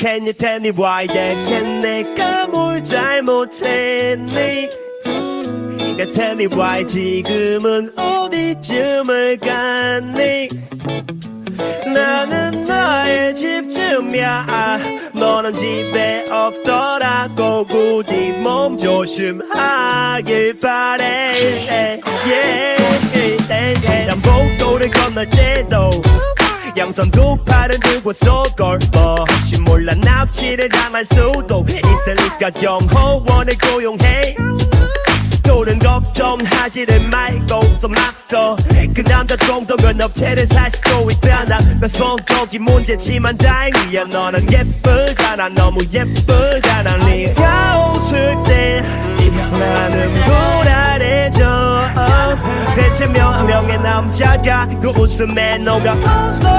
Can you tell me why 대체 내가 뭘 잘못했니? 그러니까 tell me why 지금은 어디쯤을 갔니? 나는 너의 집쯤이야. 너는 집에 없더라고. 부디 몸 조심하길 바래. Yeah. 남복도를 건널 때도 양손 두 팔을 들고 뭐지 몰라 납치를 당할 수도 있으니까 경호원을 고용해. 또는 걱정하지를 말고 써막서. 그 남자 정도면 업체를 살 수도 있잖아 배송적인 문제지만 다행이야. 너는 예쁘잖아. 너무 예쁘잖아. 네가 웃을 때 나는 불안해져. 대체 몇 명의 남자가 그 웃음에 너가 없어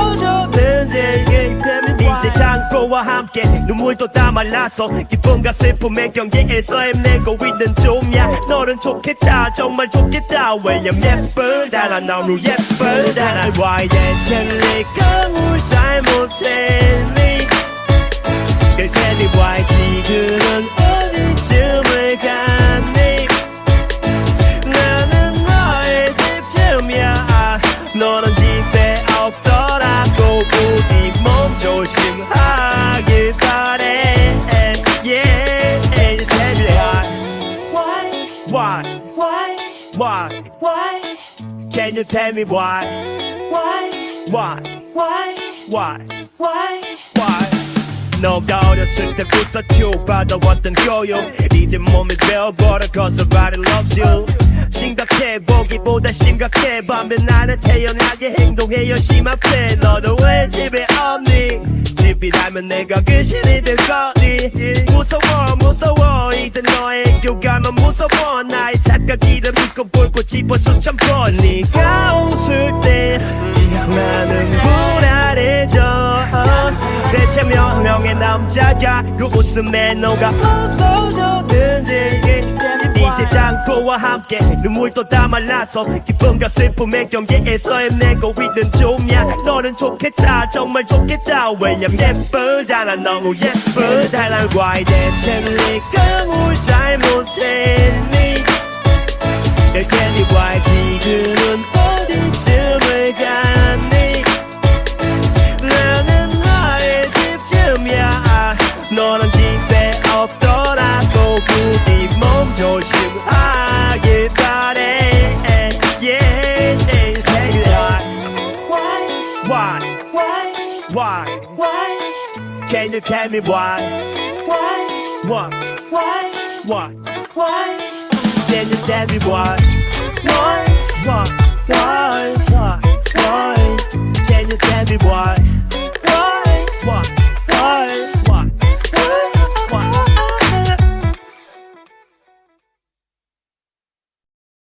눈물도 다 말라서 기쁨과 슬픔의 경계에서 헤매고 있는 좀야. 너는 좋겠다 정말 좋겠다. 왜냐면 예쁘잖아 너무 예쁘잖아 Why 대체 내가 뭘 잘못했니? me why 지금은 why Why? Why Why? Can you tell me why Why? Why Why? Why Why? Why? 너가 어렸을 때부터 주받아왔던 교육 이제 몸에 배워버려 cause everybody loves you 심각해 보기보다 심각해 반면 나는 태연하게 행동해 열심히 앞에 너도 왜 집에 없니 집이라면 내가 그 신이 될 거니? 무서워 무서워. 이제 너의 교감은 무서워. 나의 착각이를 믿고 볼고 집어 수천 번 네가 웃을 때 나는 불안해져. 대체 몇 명의 남자가 그 웃음에 너가 없어졌는지 이제 창고와 함께 눈물도 다 말라서 기쁨과 슬픔의 경계에서 헤매고 있는 좀야. 너는 좋겠다 정말 좋겠다. 왜냐면 예쁘잖아 너무 예쁘잖아. Why 대체 내가 뭘 잘못했니? 내 me why 지금 Can you tell me why Why? Why Why? Why Why? Can you tell me why? why Why? Why, why? Can you tell me why